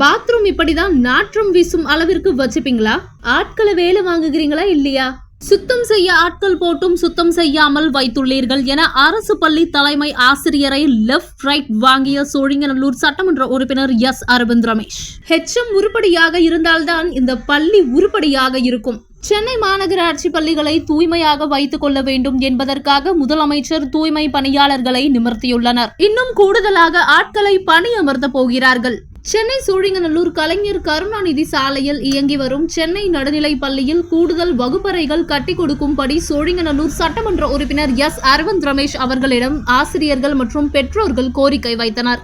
Bathroom இப்படிதான் நாற்றம் வீசும் அளவிற்கு வச்சுப்பீங்களா? ஆட்களை வேலை வாங்குகிறீங்களா இல்லையா? சுத்தம் செய்ய ஆட்கள் போட்டும் சுத்தம் செய்யாமல் வைத்துள்ளீர்கள் என அரசு பள்ளி தலைமை ஆசிரியரை லெஃப்ட் ரைட் வாங்கிய சோழிங்கநல்லூர் சட்டமன்ற உறுப்பினர் எஸ். அரவிந்த் ரமேஷ். ஹெச்எம் உருப்படியாக இருந்தால்தான் இந்த பள்ளி உருப்படியாக இருக்கும். சென்னை மாநகராட்சி பள்ளிகளை தூய்மையாக வைத்துக் கொள்ள வேண்டும் என்பதற்காக முதலமைச்சர் தூய்மை பணியாளர்களை நிமிர்த்தியுள்ளனர். இன்னும் கூடுதலாக ஆட்களை பணியமர்த்த போகிறார்கள். சென்னை சோழிங்கநல்லூர் கலைஞர் கருணாநிதி சாலையில் இயங்கி வரும் சென்னை நடுநிலை பள்ளியில் கூடுதல் வகுப்பறைகள் கட்டி கொடுக்கும்படி சோழிங்கநல்லூர் சட்டமன்ற உறுப்பினர் எஸ். அரவிந்த் ரமேஷ் அவர்களிடம் ஆசிரியர்கள் மற்றும் பெற்றோர்கள் கோரிக்கை வைத்தனர்.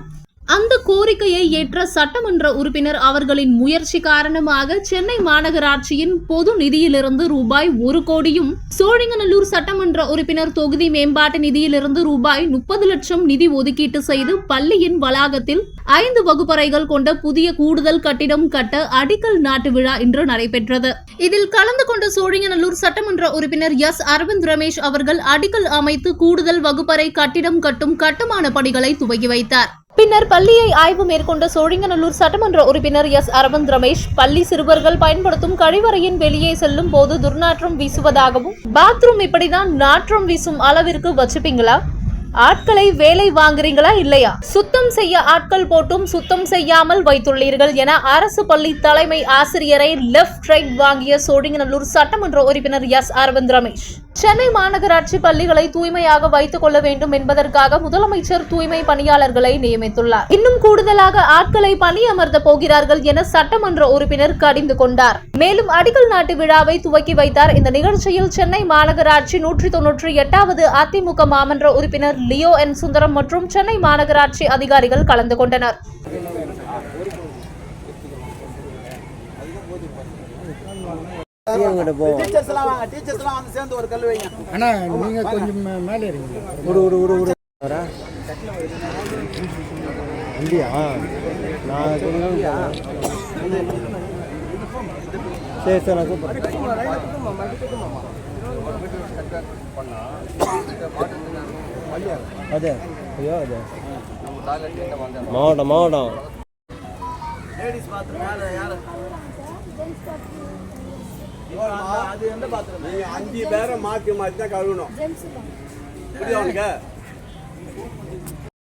அந்த கோரிக்கையை ஏற்ற சட்டமன்ற உறுப்பினர் அவர்களின் முயற்சி காரணமாக சென்னை மாநகராட்சியின் பொது நிதியிலிருந்து ரூபாய் ஒரு கோடியும் சோழிங்கநல்லூர் சட்டமன்ற உறுப்பினர் தொகுதி மேம்பாட்டு நிதியிலிருந்து ரூபாய் முப்பது லட்சம் நிதி ஒதுக்கீட்டு செய்து பள்ளியின் வளாகத்தில் ஐந்து வகுப்பறைகள் கொண்ட புதிய கூடுதல் கட்டிடம் கட்ட அடிக்கல் நாட்டு விழா இன்று நடைபெற்றது. இதில் கலந்து கொண்ட சோழிங்கநல்லூர் சட்டமன்ற உறுப்பினர் எஸ். அரவிந்த் ரமேஷ் அவர்கள் அடிக்கல் அமைத்து கூடுதல் வகுப்பறை கட்டிடம் கட்டும் கட்டுமான பணிகளை துவக்கி வைத்தார். பின்னர் பள்ளியை ஆய்வு மேற்கொண்ட சோழிங்கநல்லூர் சட்டமன்ற உறுப்பினர் எஸ். அரவிந்த் ரமேஷ் பள்ளி சிறுவர்கள் பயன்படுத்தும் கழிவறையின் வெளியே செல்லும் போது துர்நாற்றம் வீசுவதாகவும் பாத்ரூம் இப்படிதான் நாற்றம் வீசும் அளவிற்கு வச்சுப்பீங்களா? ஆட்களை வேலை வாங்குறீங்களா இல்லையா? சுத்தம் செய்ய ஆட்கள் போட்டும் சுத்தம் செய்யாமல் வைத்துள்ளீர்கள் என அரசு பள்ளி தலைமை ஆசிரியரை லெஃப்ட் ரைட் வாங்கிய சோழிங்கநல்லூர் சட்டமன்ற உறுப்பினர் எஸ். அரவிந்த் ரமேஷ். சென்னை மாநகராட்சி பள்ளிகளை தூய்மையாக வைத்துக் கொள்ள வேண்டும் என்பதற்காக முதலமைச்சர் தூய்மை பணியாளர்களை நியமித்துள்ளார். இன்னும் கூடுதலாக ஆட்களை பணியமர்த்த போகிறார்கள் என சட்டமன்ற உறுப்பினர் கடிந்து கொண்டார். மேலும் அடிக்கல் நாட்டு விழாவை துவக்கி வைத்தார். இந்த நிகழ்ச்சியில் சென்னை மாநகராட்சி நூற்றி தொன்னூற்றி எட்டாவது அதிமுக மாமன்ற உறுப்பினர் லியோ என் சுந்தரம் மற்றும் சென்னை மாநகராட்சி அதிகாரிகள் கலந்து கொண்டனர். இவங்கிட்ட போவோம். டீச்சர்ஸ் எல்லாம் வாங்க டீச்சர்ஸ் எல்லாம் வந்து சேர்ந்து ஒரு கல் வைங்க. அண்ணா நீங்க கொஞ்சம் மேலே இருங்க. விடு விடு விடு வரா? இல்லையா நான் சரி சரி நான் கூப்பிட்றேன். அதே. ஐயோ அதே. மாவட்டம் மாவட்டம். லேடிஸ் பாத்ரூம் யாரு யாரு? நீங்க அஞ்சு பேரை மாற்றி மாற்றி தான் கழுவணும். புரியுதா உனக்கு